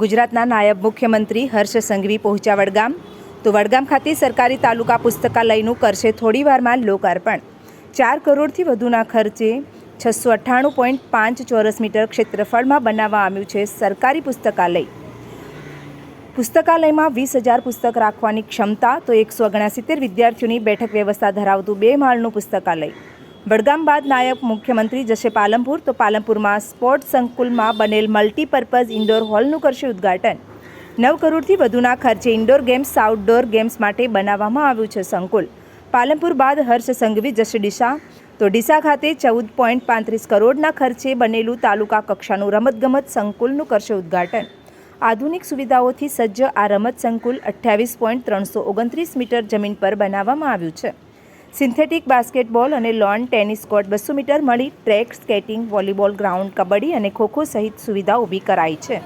ગુજરાતના નાયબ મુખ્યમંત્રી હર્ષ સંઘવી પહોંચ્યા વડગામ. તો વડગામ ખાતે સરકારી તાલુકા પુસ્તકાલયનું કરશે થોડીવારમાં લોકાર્પણ. ચાર કરોડથી વધુના ખર્ચે છસો અઠ્ઠાણું પોઈન્ટ પાંચ ચોરસ મીટર ક્ષેત્રફળમાં બનાવવા આવ્યું છે સરકારી પુસ્તકાલય. પુસ્તકાલયમાં વીસ હજાર પુસ્તક રાખવાની ક્ષમતા, તો એકસો ઓગણસિત્તેર વિદ્યાર્થીઓની બેઠક વ્યવસ્થા ધરાવતું બે માળનું પુસ્તકાલય. વડગામ બાદ નાયબ મુખ્યમંત્રી જશે પાલનપુર. તો પાલનપુરમાં સ્પોર્ટ્સ સંકુલમાં બનેલ મલ્ટીપર્પઝ ઇન્ડોર હોલનું કરશે ઉદ્ઘાટન. નવ કરોડથી વધુના ખર્ચે ઇન્ડોર ગેમ્સ, આઉટડોર ગેમ્સ માટે બનાવવામાં આવ્યું છે સંકુલ. પાલનપુર બાદ હર્ષ સંઘવી જશે ડીસા. તો ડીસા ખાતે ચૌદ પોઈન્ટ પાંત્રીસ કરોડના ખર્ચે બનેલું તાલુકા કક્ષાનું રમતગમત સંકુલનું કરશે ઉદ્ઘાટન. આધુનિક સુવિધાઓથી સજ્જ આ રમત સંકુલ અઠ્યાવીસ પોઈન્ટ ત્રણસો ઓગણત્રીસ મીટર જમીન પર બનાવવામાં આવ્યું છે. સિન્થેટિક બાસ્કેટબોલ અને લોન ટેનિસ કોર્ટ બસો મીટર મળી track, skating, volleyball, ground, kabaddi અને ખોખો સહિત સુવિધા ઊભી કરાઈ છે.